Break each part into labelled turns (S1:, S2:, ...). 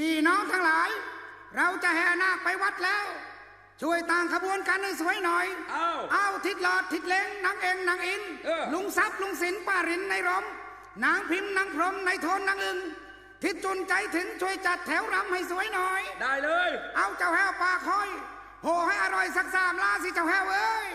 S1: พี่น้องทั้งหลาย เราจะแห่นาคไปวัดแล้ว ช่วยต่างขบวนกันให้สวยหน่อย
S2: เอ้า
S1: เอาทิดหลอดทิดเล้งนางเองนางอิน
S2: เออ
S1: ลุงซับลุงสินป้ารินในรมนางพิมพ์นางพรหมในโทนนางอึงทิดจุนใจถึงช่วยจัดแถวรำให้สวยหน่อย
S2: ได้เลย
S1: เอาเจ้าแห้วปลาคอยโหให้อร่อยสักสามลาสิเจ้าแห้วเอ้ย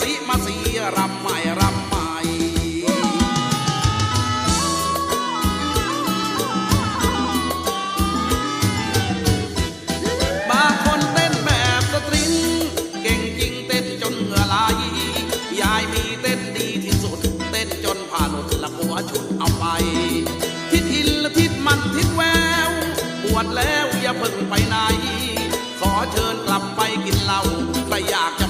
S3: สิมาสีรำบางคนเต้นแบบสตริงเก่งจริงเต้นจนเหงื่อไหลยายมีเต้นดีที่สุด เต้นจนผ่านหลุดละหัวชุเอาไป ทิศอินละทิศมันทิศแววปวดแล้วอย่าเพิ่งไปไหน ขอเชิญกลับไปกินเหล้าใครอยากจะ